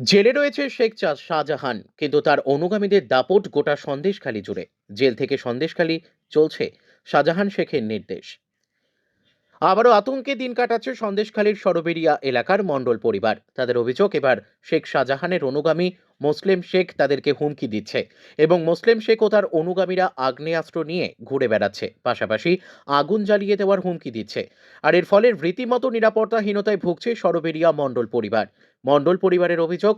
জেলে রয়েছে শেখ চা- শাহজাহান, কিন্তু তার অনুগামীদের দাপট গোটা সন্দেশখালী জুড়ে। জেল থেকে সন্দেশখালী চলছে শাহজাহান শেখের নির্দেশ। আবারও আতঙ্কে দিন কাটাচ্ছে সন্দেশখালীর সরবেরিয়া এলাকার মণ্ডল পরিবার। তাদের অভিযোগ, এবার শেখ শাহজাহানের অনুগামী মুসলিম শেখ তাদেরকে হুমকি দিচ্ছে এবং মুসলিম শেখ ও তার অনুগামীরা আগ্নেয়াস্ত্র নিয়ে ঘুরে বেড়াচ্ছে। পাশাপাশি আগুন জ্বালিয়ে দেওয়ার হুমকি দিচ্ছে। আর এর ফলে রীতিমতো নিরাপত্তাহীনতায় ভুগছে সরবেরিয়া মণ্ডল পরিবার। মণ্ডল পরিবারের অভিযোগ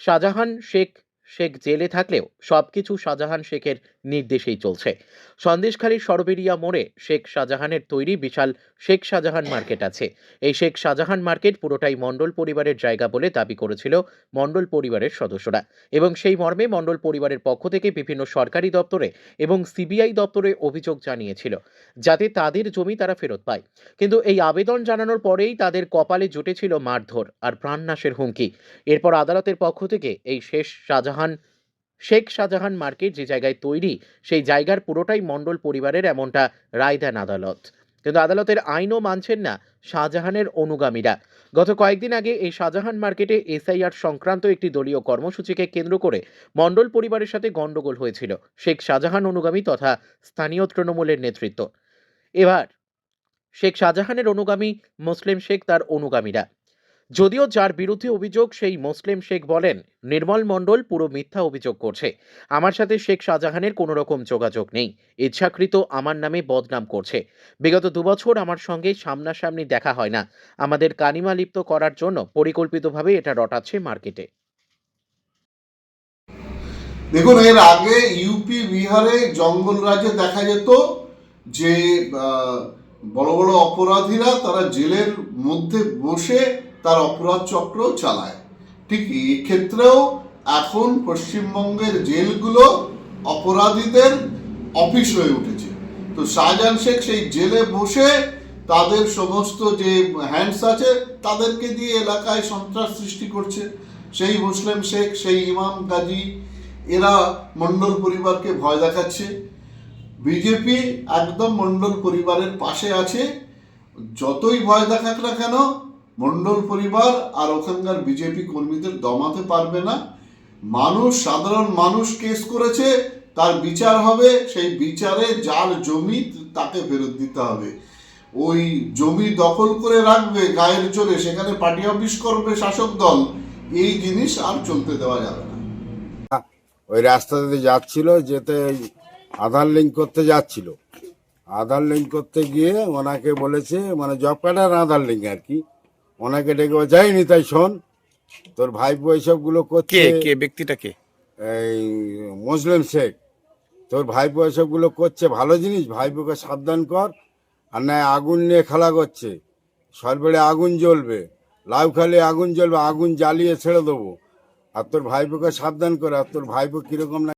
শাহজাহান শেখ শেখ জেলে থাকলেও সবকিছু শাহজাহান শেখের নির্দেশেই চলছে। সন্দেশখালীর সরবেরিয়া মোড়ে শেখ শাহজাহানের তৈরি বিশাল শেখ শাহজাহান মার্কেট আছে। এই শেখ শাহজাহান মার্কেট পুরোটাই মণ্ডল পরিবারের জায়গা বলে দাবি করেছিল মণ্ডল পরিবারের সদস্যরা এবং সেই মর্মে মণ্ডল পরিবারের পক্ষ থেকে বিভিন্ন সরকারি দপ্তরে এবং সিবিআই দপ্তরে অভিযোগ জানিয়েছিল যাতে তাদের জমি তারা ফেরত পায়। কিন্তু এই আবেদন জানানোর পরেই তাদের কপালে জুটেছিল মারধর আর প্রাণনাশের হুমকি। এরপর আদালতের পক্ষ থেকে এই শেষ শাহজাহান শেখ শাহজাহান মার্কেট যে জায়গায় তৈরি, সেই জায়গার পুরোটাই মণ্ডল পরিবারের এমনটা রায় দেন আদালত। কিন্তু আদালতের আইনও মানছেন না শাহজাহানের অনুগামীরা। গত কয়েকদিন আগে এই শাহজাহান মার্কেটে এসআইআর সংক্রান্ত একটি দলীয় কর্মসূচিকে কেন্দ্র করে মণ্ডল পরিবারের সাথে গণ্ডগোল হয়েছিল, শেখ শাহজাহান অনুগামী তথা স্থানীয় তৃণমূলের নেতৃত্ব। এবার, শেখ শাহজাহানের অনুগামী মুসলিম শেখ তার অনুগামীরা। যদিও যার বিরুদ্ধে অভিযোগ, সেই মুসলিম শেখ বলেন, নির্মল মণ্ডল পুরো মিথ্যা অভিযোগ করছে। আমার সাথে শেখ শাহজাহানের কোনো রকম যোগাযোগ নেই। ইচ্ছাকৃত আমার নামে বদনাম করছে। বিগত দুবছর আমার সঙ্গে সামনাসামনি দেখা হয় না। আমাদের কানিমা লিপ্ত করার জন্য পরিকল্পিতভাবে এটা রটাচ্ছে মার্কেটে। দেখুন, এর আগে ইউপি, বিহারে জঙ্গল রাজ্যে দেখা যেত যে বড় বড় অপরাধীরা তারা জেলের মধ্যে বসে তার অপরাধ চক্র চালায়। ঠিক এক্ষেত্রেও এখন পশ্চিমবঙ্গের জেলগুলো অপরাধীদের অফিস হয়ে উঠেছে। তো শাহজাহান শেখ সেই জেলে বসে তাদের সমস্ত যে হ্যান্ডস আছে, তাদেরকে দিয়ে এলাকায় সন্ত্রাস সৃষ্টি করছে। সেই মুসলিম শেখ, সেই ইমাম গাজী এরা মণ্ডল পরিবারকে ভয় দেখাচ্ছে। বিজেপি একদম মণ্ডল পরিবারের পাশে আছে। যতই ভয় দেখাক না কেন মণ্ডল পরিবার আর ওখানকার বিজেপি কর্মীদের দমাতে পারবে না। মানুষ, সাধারণ মানুষ কেস করেছে, তার বিচার হবে, সেই বিচারে যার জমি তাকে ফেরত দিতে হবে। ওই জমি দখল করে রাখবে গায়ের জোরে, সেখানে পার্টি অফিস করবে শাসক দল, এই জিনিস আর চলতে দেওয়া যাবে না। ওই রাস্তাতে যাচ্ছিল, যেতে আধার লিঙ্ক করতে যাচ্ছিল। আধার লিঙ্ক করতে গিয়ে ওনাকে বলেছে মানে জব কার্ড আর আধার লিঙ্ক আর কি। ওনাকে ডেকে যাইনি তাই শোন তোর ভাইপো এইসবগুলো কে করছে। কে ব্যক্তিটা কে? এই মুসলিম শেখ। তোর ভাইপো এসবগুলো করছে ভালো জিনিস? ভাইপোকে সাবধান কর আর না আগুন নিয়ে খেলা করছে। সরবেড়ে আগুন জ্বলবে লাউ খালে আগুন জ্বলবে আগুন জ্বালিয়ে ছেড়ে দেবো। আর তোর ভাইপোকে সাবধান কর আর তোর ভাইপো কীরকম না